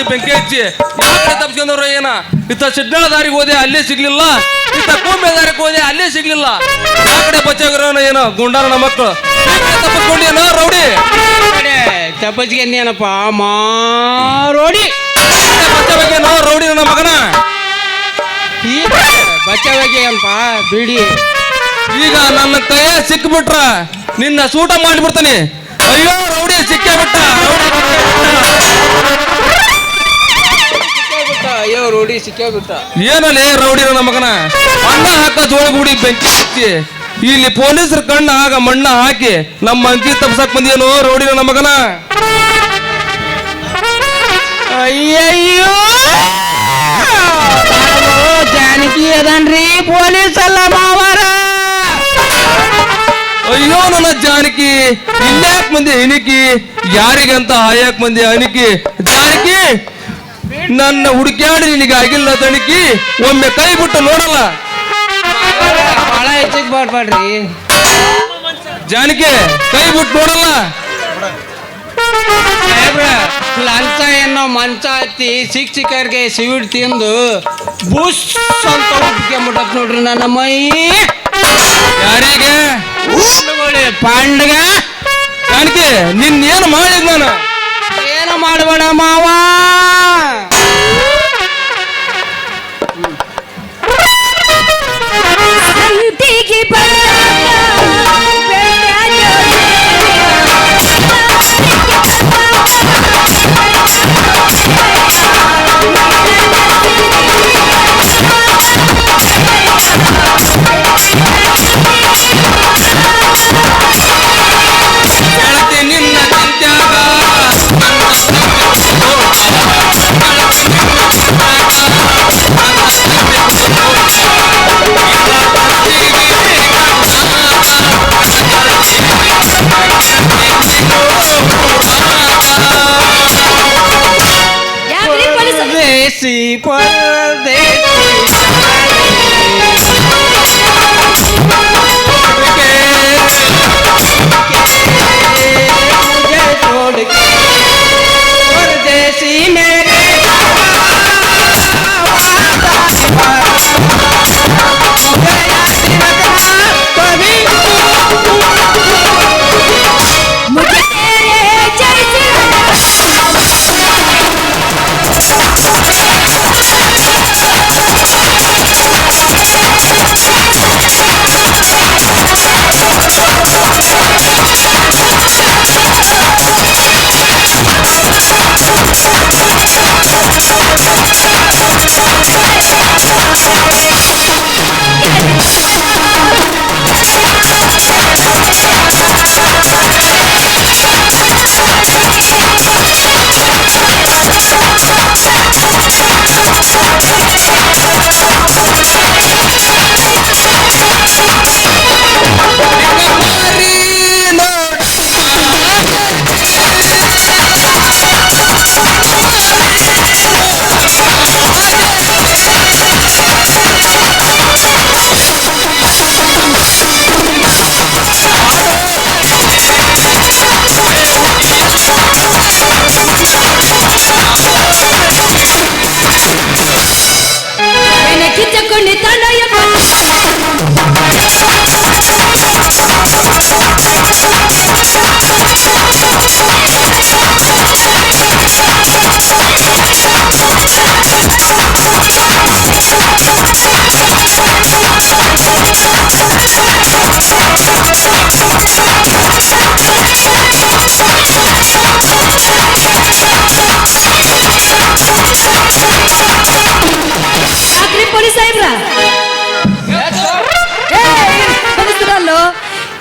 ಗುಡಿ ಬೆಂಕಿ ಹಚ್ಚಿ. ತಪ್ಸ್ಕೊಂಡವ್ರ ಏನ? ಇತ್ತ ಸಿಡ್ನಾಳ ದಾರಿಗೆ ಹೋದೆ ಅಲ್ಲೇ ಸಿಗ್ಲಿಲ್ಲ. ಇತ್ತ ಕೊಂಬೆ ದಾರಿಗೆ ಹೋದೆ ಅಲ್ಲೇ ಸಿಗ್ಲಿಲ್ಲ. ಯಾವ ಕಡೆ ಬಚ್ಚಾಗಿರೋನ ಏನೋ? ನಮ್ಮ ಮಕ್ಕಳು ತಪ್ಪಿಸ್ಕೊಂಡೇನೋ ರೌಡಿ. ತಪ್ಪಚ್ಗೆ ಏನಪ್ಪ ಮಾರೋಡಿ ಬಚ್ಚಬೇಕೇನೋ ರೌಡಿ ನನ್ನ ಮಗನ. ಬಗ್ಗೆ ಅಲ್ಪ ಬಿಡಿ. ಈಗ ನನ್ನ ಕೈಯ ಸಿಕ್ಬಿಟ್ರ ನಿನ್ನ ಸೂಟ ಮಾಡಿಬಿಡ್ತಾನೆ. ಅಯ್ಯೋ ರೌಡಿ ಸಿಕ್ಕೇ ಬಿಟ್ಟ. ರೌಡಿ ಅಯ್ಯೋ ರೋಡಿ ಸಿಕ್ಕಾಬಿಟ್ಟ ಏನಲ್ಲೇ ರೌಡಿ ನನ್ನ ಮಗನ ಅಣ್ಣ ಹಾಕ ಜೋಳಗೂಡಿ ಬೆಂಕಿ ಹಚ್ಚಿ ಇಲ್ಲಿ ಪೊಲೀಸರ ಕಣ್ಣ ಆಗ ಮಣ್ಣ ಹಾಕಿ ನಮ್ಮ ಅಂಕಿ ತಪ್ಸಕ್ ಬಂದೇನೋ ರೌಡಿ ನನ್ನ ಮಗನ ಅಯ್ಯಯ್ಯೋ! ಜಾನಕಿ ಅದನ್ರಿ ಪೊಲೀಸ್ ಅಲ್ಲ ಮಾವಾರ. ಅಯ್ಯೋ ನನ್ನ ಜಾನಕಿ ಇಲ್ಯಾಕ್ ಮಂದಿ ಅನಿಕಿ ಯಾರಿಗಂತ ಹಾಯಾಕ್ ಮಂದಿ ಅನಿಕಿ ಜಾನಕಿ ನನ್ನ ಹುಡುಕ್ಯಾಡಿ ನಿನಗೆ ಆಗಿಲ್ಲ ತಣಿಕಿ ಒಮ್ಮೆ ಕೈ ಬಿಟ್ಟು ನೋಡಲ್ಲ. ಬಹಳ ಹೆಚ್ಚಿಗೆ ಮಾಡ್ಬೇಡ್ರಿ ಜಾನಕಿ ಕೈ ಬಿಟ್ಟು ನೋಡಲ್ಲ. ಲಂಚ ಏನೋ ಮಂಚ ಹತ್ತಿ ಶಿಕ್ಷಕರಿಗೆ ಸಿವಿಡ್ ತಿಂದು ಬುಸ್ ಅಂತ ಉಟ್ಕೊಂಬಿಟ್ಟತ್ ನೋಡ್ರಿ ನನ್ನ ಮೈ. ಯಾರಿಗೆ? ಪಾಂಡ್ಗ? ಜಾನಕಿ ನಿನ್ನೇನು ಏನು ಮಾಡಿದ್ ನಾನು? ಏನು ಮಾಡಬೇಡ ಮಾವ? people cuerdes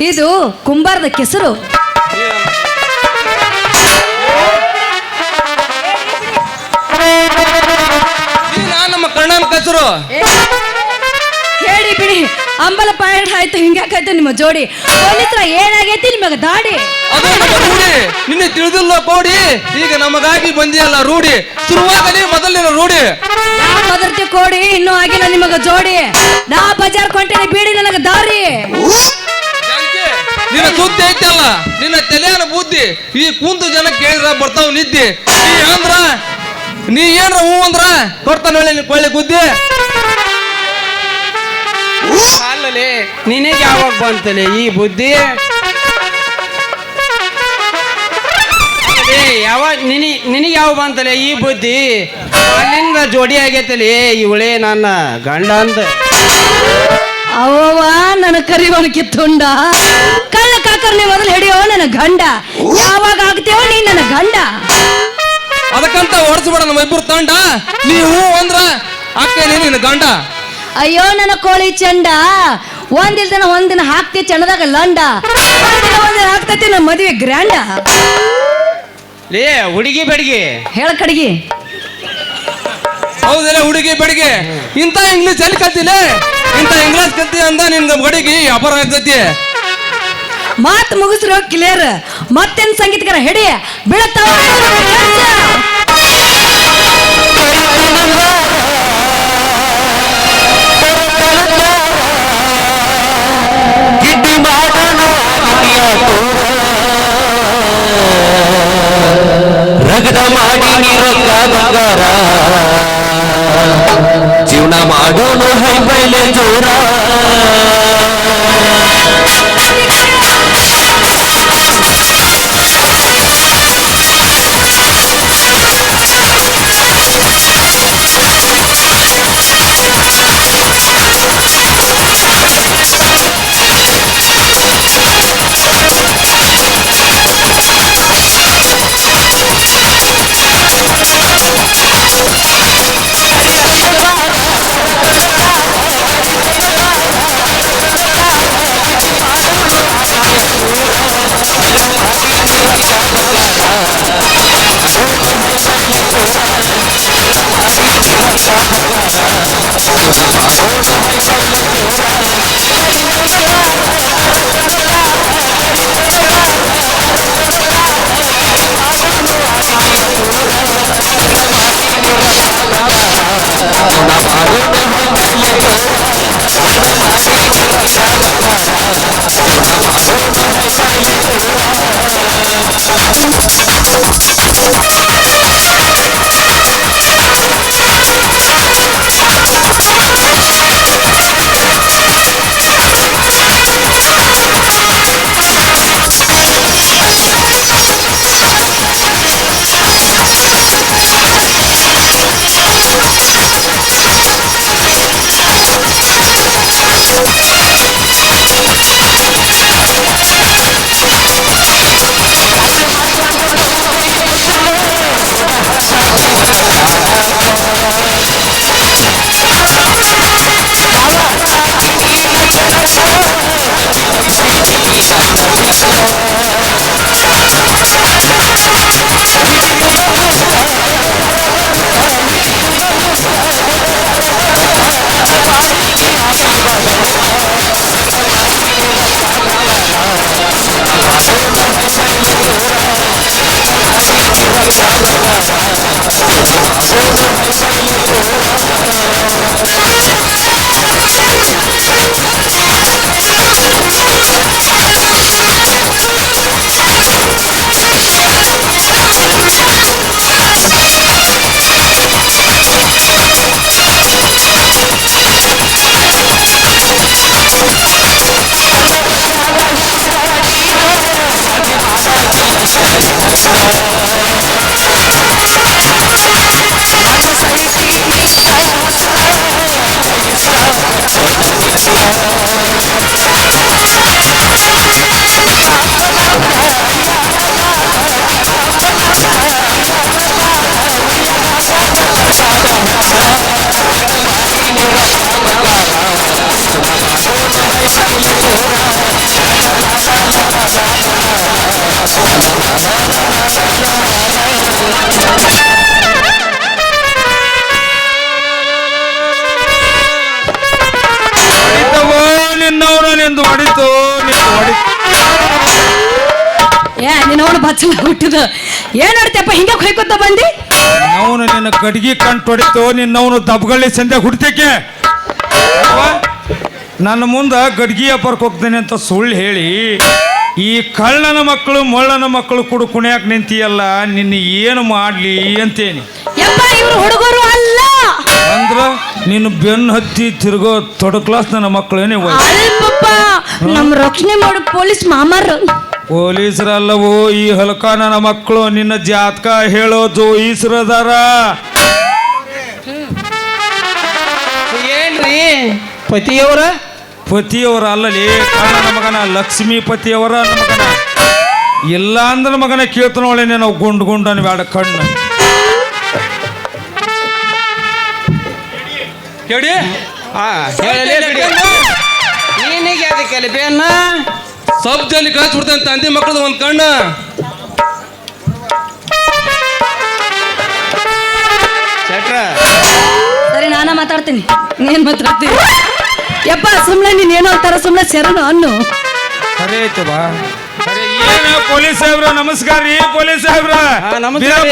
ಇದು ಕುಂಬಾರದ ಕೆಸರು. ನಾನು ನಮ್ಮ ಕಣ್ಣನ ಕಸರು. ಹೇಳಿ ಬಿಡಿ. ಅಂಬಲ ಪಾಯಣ ಆಯ್ತು ಹಿಂಗಾಕೈತೆ ನಿಮ್ಮ ಜೋಡಿ. ಪೊಲೀಸ್ರ ಏನಾಗೈತಿ ನಿಮಗ ದಾಡಿ. ಅದು ನಮ್ಮ ರೂಢಿ. ನಿನ್ನೆ ತಿಳಿದಿಲ್ಲ ಕೋಡಿ ಈಗ ನಮಗಾಗಿ ಬಂದಿಯಲ್ಲ ರೂಢಿ. ಶುರುವಾಗಲಿ ಮೊದಲಿನ ರೂಢಿ. ಯಾವ ಪದರ್ತಿ ಕೋಡಿ ಇನ್ನೂ ಆಗಿಲ್ಲ ನಿಮಗ ಜೋಡಿ. ನಾ ಬಜಾರ್ ಕೊಂಟೇನಿ ಬೀಡಿ ನನಗ ದಾರಿ. ಜಾನಕಿ, ನಿನ್ನ ಸುದ್ದಿ ಐತಲ್ಲ? ನಿನ್ನ ತಲೆಯನ ಬುದ್ಧಿ. ಈ ಕುಂತು ಜನ ಕೇಳಿದ್ರ ಬರ್ತಾವ್ ನಿದ್ದಿ. ನೀ ಅಂದ್ರ ನೀ ಏನ್ರ ಹೂ ಅಂದ್ರ ಕೊಡ್ತಾನ ಹೇಳಿ ಕೊಳ್ಳಿ ಗುದ್ದಿ. ಅಲ್ಲಲೇ ನಿನಗೆ ಯಾವಾಗ ಬಂತಲೆ ಈ ಬುದ್ಧಿ? ಏ ಯಾವಾಗ ನಿನಿ ನಿನಗೆ ಯಾವ ಬಂತಲೆ ಈ ಬುದ್ಧಿ? ಅಲ್ಲಿಂದ ಜೋಡಿ ಆಗೈತಲೆ ಇವಳೇ ನನ್ನ ಗಂಡ ಅಂತ ಅವ್ವ ನನ್ನ ಕರಿವನ ಕಿತ್ತುಂಡ ಕಳ್ಳ ಕಾಕರ್ನೆ ಮೊದಲು ಹಿಡಿಯೋ ನನ್ನ ಗಂಡ. ಯಾವಾಗ ಆಗ್ತೇವೋ ನೀ ನನ್ನ ಗಂಡ. ಅದಕ್ಕಂತ ಹೊಡ್ಸ್ಬೇಡ ನಮ್ಮ ಇಬ್ಬರು ತಂಡ. ನೀವು ಅಂದ್ರ ಅಕ್ಕ ನಿನ್ನ ಗಂಡ. ಅಯ್ಯೋ ನನ್ನ ಕೋಳಿ ಚಂಡ ಒಂದಿಲ್ದನ ಒಂದಿನ ಹಾಕ್ತಿ ಚಂಡದಾಗ ಲಂಡ. ಒಂದಿನ ಒಂದಿನ ಹಾಕ್ತೈತಿ ನಮ್ಮ ಮದುವೆ ಗ್ರ್ಯಾಂಡ ಲೇ ಹುಡುಗಿ ಬೆಡಗಿ. ಹೇಳ ಕಡಿಗೆ. ಹೌದಲ್ಲ ಹುಡುಗಿ ಬಡಿಗೆ. ಇಂತ ಇಂಗ್ಲೀಷ್ ಎಲ್ಲಿ ಕಲ್ತಿಲ್ಲ ಇಂತ ಇಂಗ್ಲೀಷ್ ಕಲ್ತಿ ಅಂದ ನಿನ್ ಹುಡುಗಿ ವ್ಯಾಪಾರ ಆಗ್ತೈತಿ. ಮಾತು ಮುಗಿಸ್ರೋ ಕ್ಲಿಯರ್ ಮತ್ತೇನ್ ಸಂಗೀತಗಾರ ಹಿಡಿ ಬೀಳತ್ತಾವ? 最高 ನಿನ್ನವನ ನಿಂದು ಹೊಡಿತು ನಿಂದು ಹೊಡಿತು ಏ ನಿನ್ನವನು ಬಚ್ಚಲ ಹುಟ್ಟಿದ. ಏನ್ ನೋಡ್ತಪ್ಪ ಹಿಂಗೆ ಹೊಯ್ಕೊತ ಬಂದಿ? ಅವನು ನಿನ್ನ ಕಡ್ಗಿ ಕಂಟು ಹೊಡಿತು ನಿನ್ನವನು ದಬ್ಗಳ್ಳಿ ಸಂದೆ ಹುಡ್ತಕ್ಕೆ ನನ್ನ ಮುಂದ ಗಡ್ಗಿ ಅಪ್ಪರ್ಕ್ ಹೋಗ್ತೇನೆ ಅಂತ ಸುಳ್ಳು ಹೇಳಿ. ಈ ಕಳ್ಳನ ಮಕ್ಕಳು ಮೊಳ್ಳನ ಮಕ್ಕಳು ಕೂಡ ಕುಣಿಯಾಕ ನಿಂತಿಯಲ್ಲ ನಿನ್ನ ಏನು ಮಾಡ್ಲಿ ಅಂತೇನಿ. ಯಪ್ಪ ಇವ್ರು ಹುಡುಗರು ಅಲ್ಲ. ಅಂದ್ರ ನಿನ್ನ ಬೆನ್ನು ಹತ್ತಿ ತಿರುಗೋ ತೊಡ ಕ್ಲಾಸ್ ನನ್ನ ಮಕ್ಕಳು ಏನೇ ನಮ್ ರಕ್ಷಣೆ ಮಾಡು ಪೊಲೀಸ್ ಮಾಮಾರ ಪೊಲೀಸರಲ್ಲವೋ ಈ ಹಲಕ ನನ್ನ ಮಕ್ಕಳು ನಿನ್ನ ಜಾತಕ ಹೇಳೋದು ಈಸರದಾರ. ಏನ್ರಿ ಪತಿಯವರ? ಪತಿಯವರ ಅಲ್ಲಲಿ ಕಣ್ಣನ ಮಗನ ಲಕ್ಷ್ಮೀಪತಿಯವರ ಮಗನ. ಇಲ್ಲ ಅಂದ್ರೆ ಮಗನ ಕೇಳ್ತಾನೊಳೆ ನಾವು ಗುಂಡು ಗುಂಡನ ಬೇಡ ಕಣ್ಣು. ಕೇಳಿ? ಹಾ ಹೇಳಲೇ ಬಿಡಿ. ನೀನಿಗೆ ಅದಕ್ಕೆ ಕಲಿಪೆಯನ್ನ ಸಬ್ ಜಲ್ಲಿ ಕಳಿಸ್ಬಿಡ್ತಾನೆ ತಂದೆ ಮಕ್ಕಳದು ಒಂದು ಕಣ್ಣು. ಸರಿ ನಾನ ಮಾತಾಡ್ತೀನಿ. ನೀನ್ ಮಾತಾಡ್ತೀನಿ. ಯಪ್ಪ ಸುಮ್ಮನೆ ನೀನ್ ಏನೋ ಅಂತಾರ ಸುಮ್ಮನೆ ಶರಣು ಅನ್ನು. ಐತೆ ಬಾ. ಏನು ಪೊಲೀಸ್ ಸಾಹೇಬ್ರು ನಮಸ್ಕಾರ ರೀ ಪೊಲೀಸ್ ಸಾಹೇಬ್ರ. ಹಾ, ನಮಸ್ಕಾರ ರೀ,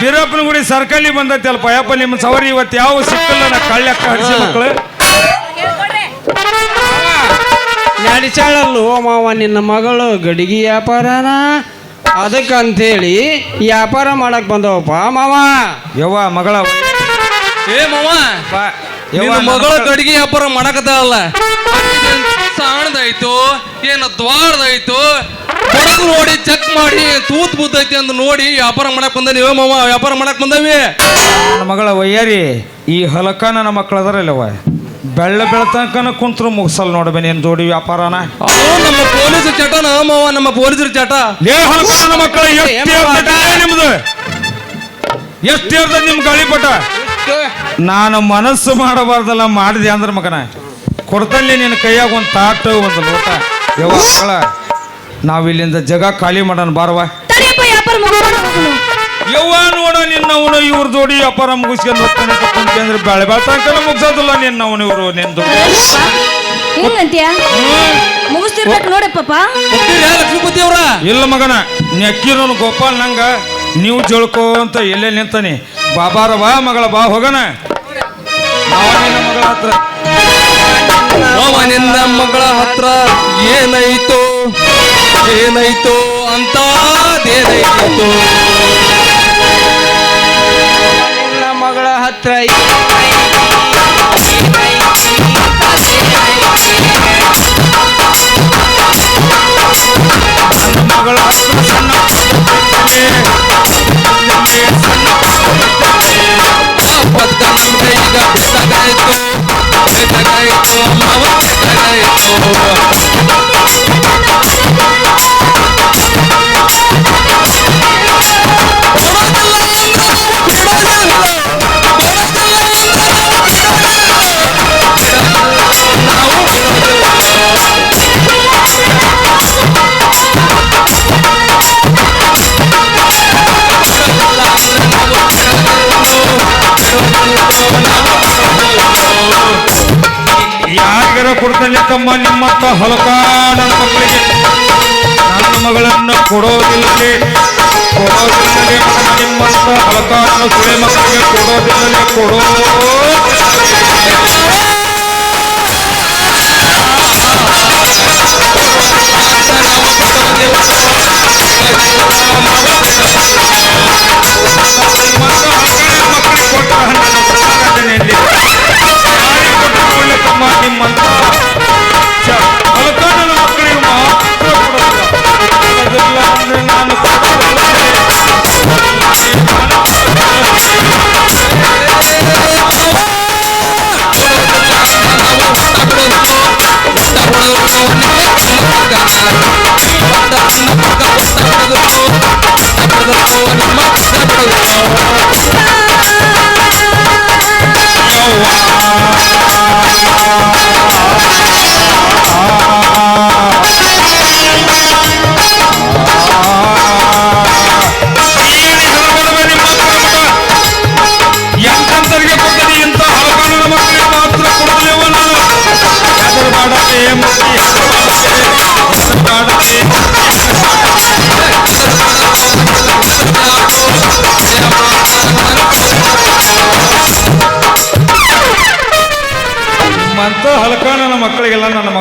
ಬೀರಪ್ಪನ- ಗುಡಿ ಸರ್ಕಲ್ಲಿ ಬಂದೈತಿ ಅಲ್ಪ. ಯಪ್ಪ ನಿಮ್ಮ ಸವರಿ ಇವತ್ತು ಯಾವ ಸಿಕ್ಕಲ್ಲ ನಾ ಕಳ್ಳಕ್ಕ ಹರಿಸಿ ಮಕ್ಕಳು ನಡಿಚಾಳಲ್ಲು ಮಾವ ನಿನ್ನ ಮಗಳು ಗಡಿಗೆ ವ್ಯಾಪಾರನ? ಅದಕ್ಕಂತೇಳಿ ವ್ಯಾಪಾರ ಮಾಡಕ್ ಬಂದವಪ್ಪ ಮಾವ. ಯವ್ವ ಮಗಳ. ಏ ಮಾವ. ಬಾ. ಮಗಳ ಕಡಿಗೆ ಗಡಿಗೆ ವ್ಯಾಪಾರ ಮಾಡಕತ್ತಾಳಲ್ಲ. ಸಾಣದಾಯ್ತು ಏನ ದ್ವಾರದಾಯ್ತು? ಬಡದು ನೋಡಿ ಚೆಕ್ ಮಾಡಿ ತೂತ್ ಬುದ್ದೈತಿ ಅಂತ ನೋಡಿ ವ್ಯಾಪಾರ ಮಾಡಕ್ ಬಂದ ನೀವೇ ಮಾವ ವ್ಯಾಪಾರ ಮಾಡಕ್ ಬಂದವಿ. ನನ್ನ ಮಗಳ ವಯ್ಯಾರಿ ಈ ಹೊಲಕ ನನ್ನ ಮಕ್ಕಳು ಅದರಲ್ಲವ ಬೆಳ್ಳ ಬೆಳತನಕನ ಕುಂತ್ರು ಮುಗಿಸಲ್ ನೋಡ್ಬೆ ನೀನ್ ಜೋಡಿ ವ್ಯಾಪಾರನ. ಅದು ನಮ್ಮ ಪೊಲೀಸ್ ಚಟನ ಮಾವ ನಮ್ಮ ಪೊಲೀಸರ ಚಟ. ಲೇ ಹೊಲಕ ನನ್ನ ಮಕ್ಕಳು ಎಷ್ಟು ನಿಮ್ದು? ಎಷ್ಟು ಇರ್ತದೆ ಗಾಳಿ ಗಾಳಿಪಟ? ನಾನು ಮನಸ್ಸು ಮಾಡಬಾರ್ದಲ್ಲ ಮಾಡಿದೆ ಅಂದ್ರೆ ಮಗನ ಕೊಡ್ತಲ್ಲಿ ನಿನ್ನ ಕೈಯಾಗ ಒಂದು ತಾಟು ಒಂದು ಲೋಟ. ಯಾವಾಗ ನಾವು ಇಲ್ಲಿಂದ ಜಗ ಖಾಲಿ ಮಾಡೋಣ ಬಾರವ. ಯವ್ವ ನೋಡ ನಿನ್ನವನು ಇವ್ರ ಜೋಡಿ ವ್ಯಾಪಾರ ಮುಗಿಸ್ಕೊಂಡು ಹೋಗ್ತಾನೆ ಅಂದ್ರೆ ಬೆಳೆ ಬೆಳ್ತನಕ ಮುಗಿಸೋದಿಲ್ಲ ನಿನ್ನವನು ಇವರು ನಿಂದು ಲಕ್ಷ್ಮೀಪತಿ ಅವ್ರ? ಇಲ್ಲ ಮಗನ ನೀ ಅಕ್ಕಿರೋನು ಗೋಪಾಲ್ ನಂಗ ನೀವು ಜಳ್ಕೋ ಅಂತ ಎಲ್ಲೇ ನಿಂತಾನೆ. ಬಾಬಾರ ಬಾ ಮಗಳ, ಬಾ, ಹೋಗಣ. ಮಗಳ ಹತ್ರ. ಅವನಿಂದ ಮಗಳ ಹತ್ರ ಏನಾಯ್ತು ಏನಾಯ್ತು ಅಂತ ನಿನ್ನ ಮಗಳ ಹತ್ರ ಮಗಳ ಹತ್ರ Oh, ಕೊಡ್ತಾನೆ ತಮ್ಮ ನಿಮ್ಮತ್ತ ಹಲಕ ನನ್ನ ಮಕ್ಕಳಿಗೆ ನನ್ನ ಮಗಳನ್ನು ಕೊಡೋದಿಲ್ಲದೆ ಕೊಡೋದಿಲ್ಲದೆ ಮಗನ ನಿಮ್ಮಂತ ಹಲಕ ನನ್ನ ಸುಳೆ ಮಕ್ಕಳಿಗೆ ಕೊಡೋದಿಲ್ಲದೆ ಕೊಡೋ ನಿಮ್ಮಂತ ஆட்களை நம்ம